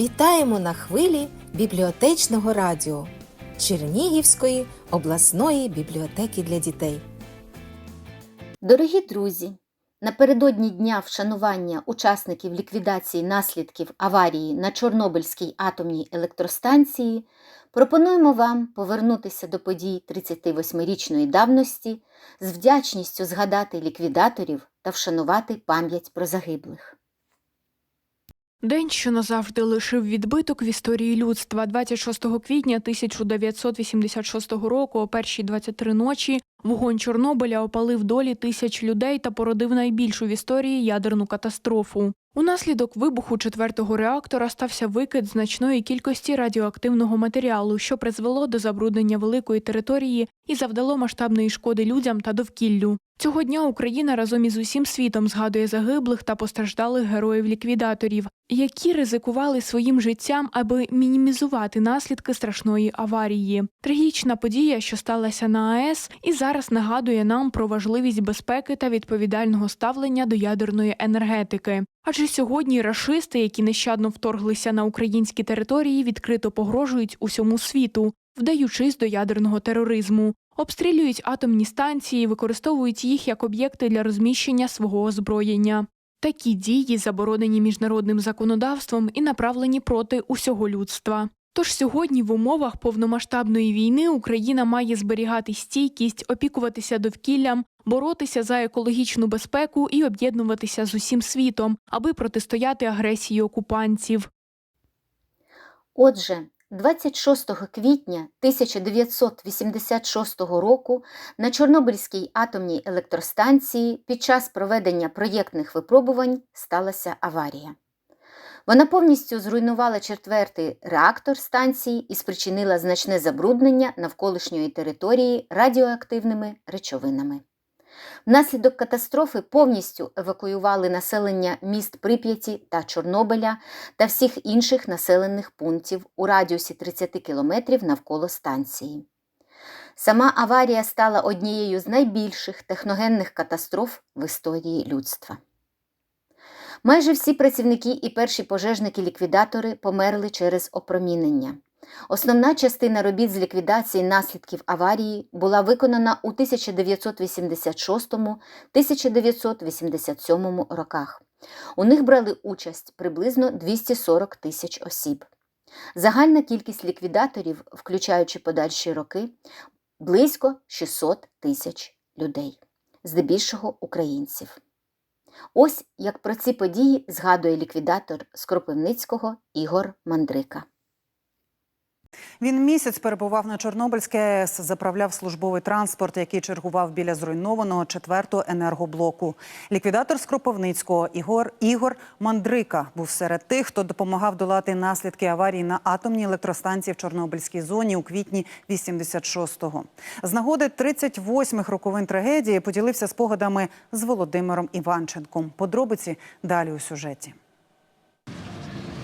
Вітаємо на хвилі бібліотечного радіо Чернігівської обласної бібліотеки для дітей. Дорогі друзі, напередодні дня вшанування учасників ліквідації наслідків аварії на Чорнобильській атомній електростанції пропонуємо вам повернутися до подій 38-річної давності з вдячністю згадати ліквідаторів та вшанувати пам'ять про загиблих. День, що назавжди лишив відбиток в історії людства, 26 квітня 1986 року, о першій 23 ночі, вогонь Чорнобиля опалив долі тисяч людей та породив найбільшу в історії ядерну катастрофу. Унаслідок вибуху четвертого реактора стався викид значної кількості радіоактивного матеріалу, що призвело до забруднення великої території і завдало масштабної шкоди людям та довкіллю. Цього дня Україна разом із усім світом згадує загиблих та постраждалих героїв-ліквідаторів, які ризикували своїм життям, аби мінімізувати наслідки страшної аварії. Трагічна подія, що сталася на АЕС, і зараз нагадує нам про важливість безпеки та відповідального ставлення до ядерної енергетики. Адже сьогодні рашисти, які нещадно вторглися на українські території, відкрито погрожують усьому світу, вдаючись до ядерного тероризму. Обстрілюють атомні станції, використовують їх як об'єкти для розміщення свого озброєння. Такі дії заборонені міжнародним законодавством і направлені проти усього людства. Тож сьогодні в умовах повномасштабної війни Україна має зберігати стійкість, опікуватися довкіллям, боротися за екологічну безпеку і об'єднуватися з усім світом, аби протистояти агресії окупантів. Отже, 26 квітня 1986 року на Чорнобильській атомній електростанції під час проведення проєктних випробувань сталася аварія. Вона повністю зруйнувала четвертий реактор станції і спричинила значне забруднення навколишньої території радіоактивними речовинами. Внаслідок катастрофи повністю евакуювали населення міст Прип'яті та Чорнобиля та всіх інших населених пунктів у радіусі 30 кілометрів навколо станції. Сама аварія стала однією з найбільших техногенних катастроф в історії людства. Майже всі працівники і перші пожежники-ліквідатори померли через опромінення. Основна частина робіт з ліквідації наслідків аварії була виконана у 1986-1987 роках. У них брали участь приблизно 240 тисяч осіб. Загальна кількість ліквідаторів, включаючи подальші роки, близько 600 тисяч людей, здебільшого українців. Ось як про ці події згадує ліквідатор Скропивницького Ігор Мандрика. Він місяць перебував на Чорнобильській АЕС, заправляв службовий транспорт, який чергував біля зруйнованого четвертого енергоблоку. Ліквідатор з Кропивницького Ігор Ігор Мандрика був серед тих, хто допомагав долати наслідки аварії на атомній електростанції в Чорнобильській зоні у квітні 86-го. З нагоди 38-х роковин трагедії поділився спогадами з Володимиром Іванченком. Подробиці далі у сюжеті.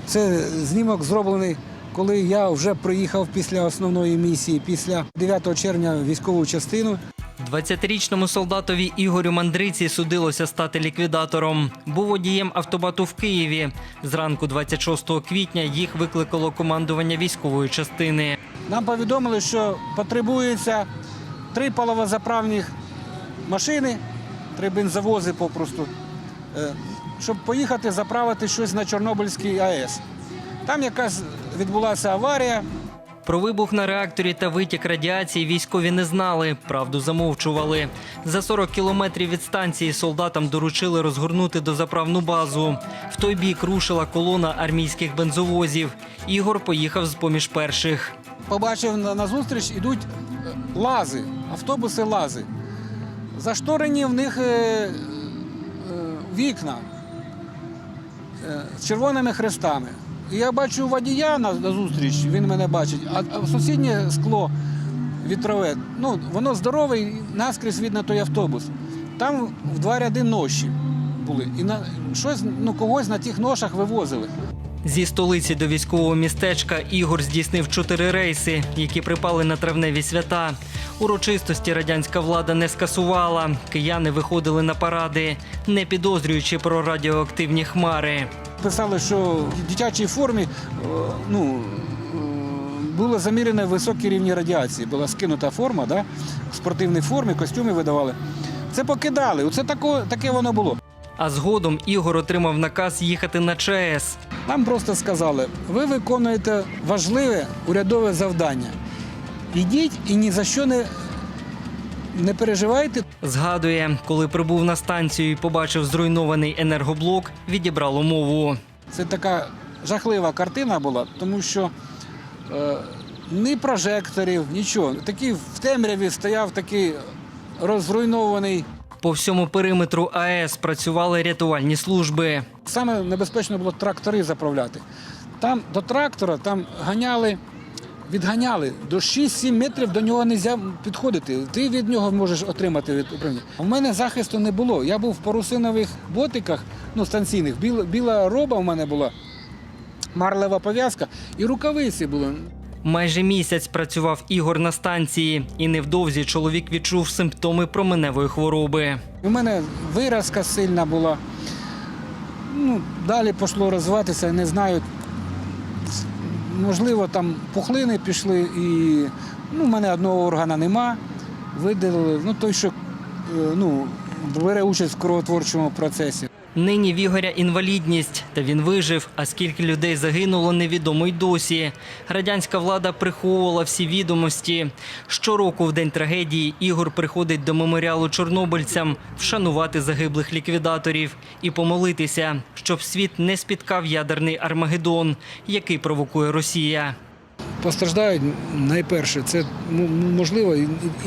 Це знімок зроблений, коли я вже приїхав після основної місії, після 9 червня військову частину. 20-річному солдатові Ігорю Мандриці судилося стати ліквідатором. Був водієм автобату в Києві. Зранку 26 квітня їх викликало командування військової частини. Нам повідомили, що потребується три паливозаправних машини, три бензовози попросту, е, щоб поїхати заправити щось на Чорнобильській АЕС. Там якась відбулася аварія, Про вибух на реакторі та витік радіації військові не знали, правду замовчували. За 40 кілометрів від станції солдатам доручили розгорнути дозаправну базу. В той бік рушила колона армійських бензовозів. Ігор поїхав з поміж перших. побачив на, на зустріч ідуть е, лази, автобуси лази. Зашторені в них е, е, вікна з червоними хрестами. І я бачу водія на, зустріч, він мене бачить, а, а сусіднє скло вітрове, ну, воно здорове, і наскрізь видно той автобус. Там в два ряди ноші були. І на, щось, ну, когось на тих ношах вивозили. Зі столиці до військового містечка Ігор здійснив чотири рейси, які припали на травневі свята. Урочистості радянська влада не скасувала. Кияни виходили на паради, не підозрюючи про радіоактивні хмари. Писали, що в дитячій формі е, ну, е, було замірено високі рівні радіації. Була скинута форма, да? в спортивній формі, костюми видавали. Це покидали. Оце тако, таке воно було. А згодом Ігор отримав наказ їхати на ЧАЕС. Нам просто сказали, ви виконуєте важливе урядове завдання. Ідіть і ні за що не, не переживайте. Згадує, коли прибув на станцію і побачив зруйнований енергоблок, відібрало мову. Це така жахлива картина була, тому що е, ні прожекторів, нічого. Такий в темряві стояв такий розруйнований. По всьому периметру АЕС працювали рятувальні служби. Саме небезпечно було трактори заправляти. Там до трактора там ганяли, відганяли до 6-7 метрів до нього не можна підходити. Ти від нього можеш отримати від управління. У мене захисту не було. Я був в парусинових ботиках, ну станційних. Біла, біла роба у мене була, марлева пов'язка і рукавиці були. Майже місяць працював Ігор на станції, і невдовзі чоловік відчув симптоми променевої хвороби. У мене виразка сильна була. Ну, далі пішло розвиватися, не знаю. Можливо, там пухлини пішли і ну, в мене одного органа нема. Видалили. Ну, той, що е, ну, бере участь в кровотворчому процесі. Нині в Ігоря інвалідність, та він вижив. А скільки людей загинуло, невідомо й досі. Радянська влада приховувала всі відомості. Щороку в день трагедії Ігор приходить до меморіалу чорнобильцям вшанувати загиблих ліквідаторів і помолитися, щоб світ не спіткав ядерний Армагеддон, який провокує Росія. Постраждають найперше, це ну, можливо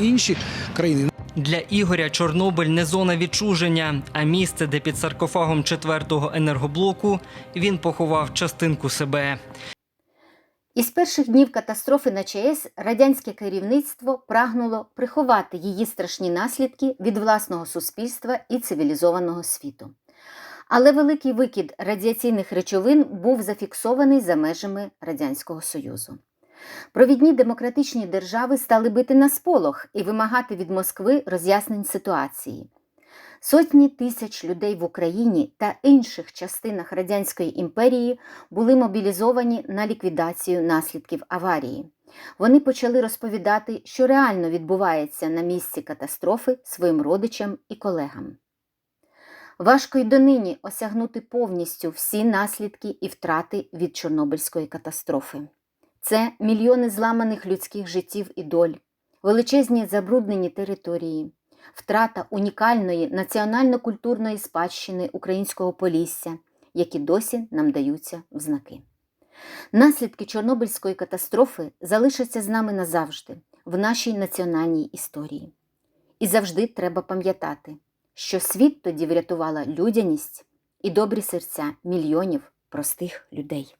інші країни. Для Ігоря Чорнобиль не зона відчуження, а місце, де під саркофагом четвертого енергоблоку він поховав частинку себе. Із перших днів катастрофи на ЧАЕС радянське керівництво прагнуло приховати її страшні наслідки від власного суспільства і цивілізованого світу. Але великий викид радіаційних речовин був зафіксований за межами Радянського Союзу. Провідні демократичні держави стали бити на сполох і вимагати від Москви роз'яснень ситуації. Сотні тисяч людей в Україні та інших частинах Радянської імперії були мобілізовані на ліквідацію наслідків аварії. Вони почали розповідати, що реально відбувається на місці катастрофи своїм родичам і колегам. Важко й донині осягнути повністю всі наслідки і втрати від Чорнобильської катастрофи. Це мільйони зламаних людських життів і доль, величезні забруднені території, втрата унікальної національно-культурної спадщини українського полісся, які досі нам даються в знаки. Наслідки Чорнобильської катастрофи залишаться з нами назавжди в нашій національній історії. І завжди треба пам'ятати, що світ тоді врятувала людяність і добрі серця мільйонів простих людей.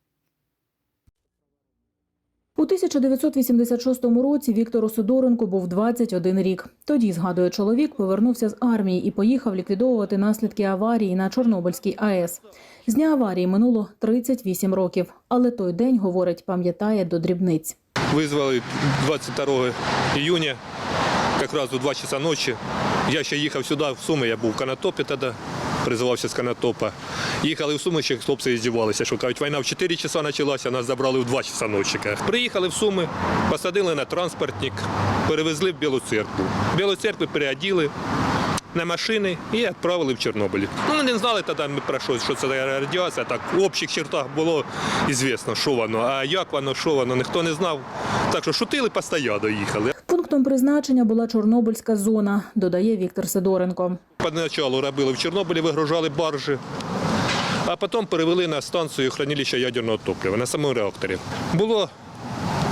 У 1986 році Віктору Сидоренку був 21 рік. Тоді, згадує чоловік, повернувся з армії і поїхав ліквідовувати наслідки аварії на Чорнобильській АЕС. З дня аварії минуло 38 років, але той день, говорить, пам'ятає до дрібниць. Вызвали 22 июня, как раз у 2 часа ночи. Я ще їхав сюди, в Суми, я був в Канатопі тоді, призивався з Канатопа. Їхали в Суми, ще хлопці здівалися, що кажуть, війна в 4 часа почалася, нас забрали в 2 часа ночі. Приїхали в Суми, посадили на транспортник, перевезли в Білу церкву. Білу церкву переоділи на машини і відправили в Чорнобиль. Ну, ми не знали тоді ми про що, що це радіація. Так в общих чертах було звісно, що воно, а як воно, що воно, ніхто не знав. Так що шутили, постійно їхали. Пунктом призначення була Чорнобильська зона, додає Віктор Сидоренко. Поначалу робили в Чорнобилі, вигружали баржі, а потім перевели на станцію хранилища ядерного топлива на самому реакторі. Було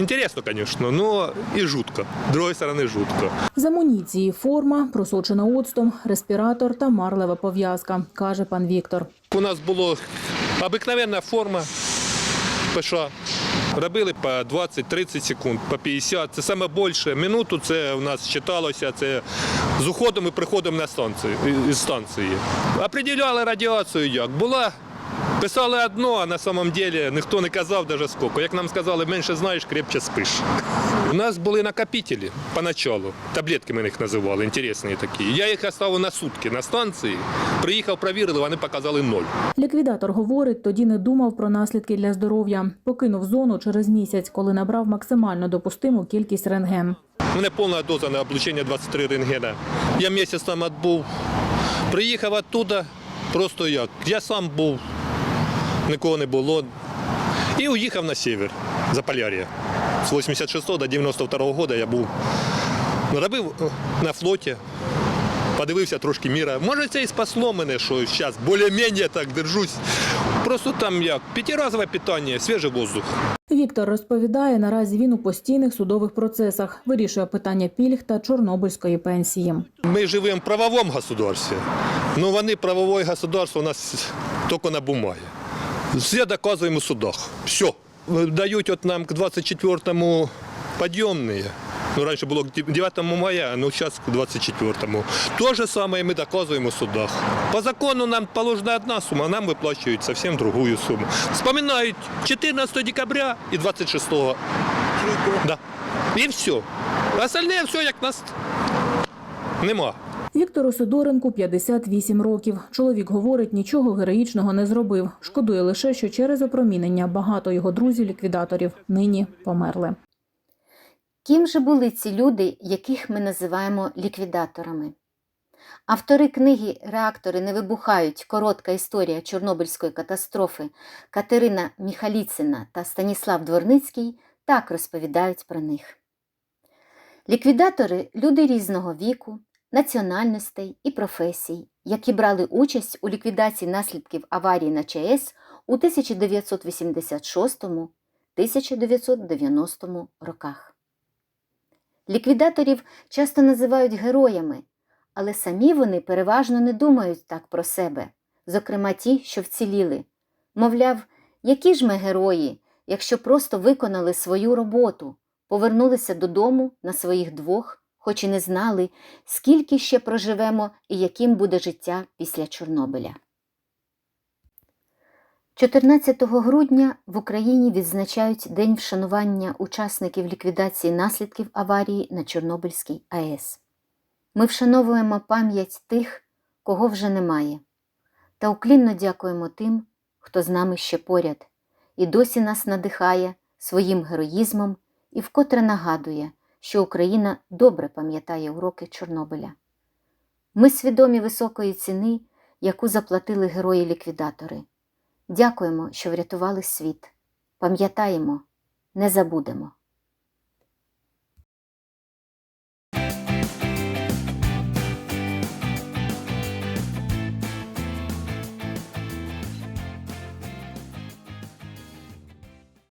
інтересно, звісно, але і жутко. З другої сторони, жутко. З амуніції форма, просочена оцтом, респіратор та марлева пов'язка, каже пан Віктор. У нас була обикновенна форма ПШ. Робили по 20-30 секунд, по 50. Це саме більше. Минуту це у нас читалося. Це з уходом і приходом на станцію із станції. Определяли радіацію як. Була. Писали одно, а на самом деле ніхто не казав навіть скільки. Як нам сказали, менше знаєш, крепче спиш. У нас були накопителі поначалу. Таблетки ми їх називали, інтересні такі. Я їх оставив на сутки на станції. Приїхав, провірили, вони показали ноль. Ліквідатор говорить, тоді не думав про наслідки для здоров'я. Покинув зону через місяць, коли набрав максимально допустиму кількість рентген. У мене повна доза на облучення 23 рентгена. Я місяць там відбув. Приїхав оттуда, просто як. Я сам був, нікого не було. І уїхав на север, Заполяр'я. З 86 до 92 року я був. Робив на флоті, подивився трошки міра. Може, це і спасло мене, що зараз більш-менш так держусь. Просто там як п'ятиразове питання, свіжий воздух. Віктор розповідає, наразі він у постійних судових процесах вирішує питання пільг та чорнобильської пенсії. Ми живемо в правовому государстві. Ну вони правове государство у нас тільки на бумагі. Все доказуємо в судах. Все. Дають от нам к 24-му підйомні. Ну, раніше було к 9 мая, ну зараз к 24-му. То же саме ми доказуємо в судах. По закону нам положена одна сума, а нам виплачують зовсім другу суму. Вспоминають 14 декабря і 26 Да. І все. Остальне все як нас нема. Віктору Сидоренку 58 років. Чоловік говорить, нічого героїчного не зробив. Шкодує лише, що через опромінення багато його друзів-ліквідаторів нині померли. Ким же були ці люди, яких ми називаємо ліквідаторами? Автори книги Реактори не вибухають. Коротка історія Чорнобильської катастрофи Катерина Міхаліцина та Станіслав Дворницький так розповідають про них. Ліквідатори люди різного віку, національностей і професій, які брали участь у ліквідації наслідків аварії на ЧАЕС у 1986-1990 роках. Ліквідаторів часто називають героями, але самі вони переважно не думають так про себе, зокрема ті, що вціліли. Мовляв, які ж ми герої, якщо просто виконали свою роботу, повернулися додому на своїх двох, хоч і не знали, скільки ще проживемо і яким буде життя після Чорнобиля. 14 грудня в Україні відзначають День вшанування учасників ліквідації наслідків аварії на Чорнобильській АЕС. Ми вшановуємо пам'ять тих, кого вже немає, та уклінно дякуємо тим, хто з нами ще поряд, і досі нас надихає своїм героїзмом і вкотре нагадує, що Україна добре пам'ятає уроки Чорнобиля. Ми свідомі високої ціни, яку заплатили герої-ліквідатори. Дякуємо, що врятували світ. Пам'ятаємо, не забудемо.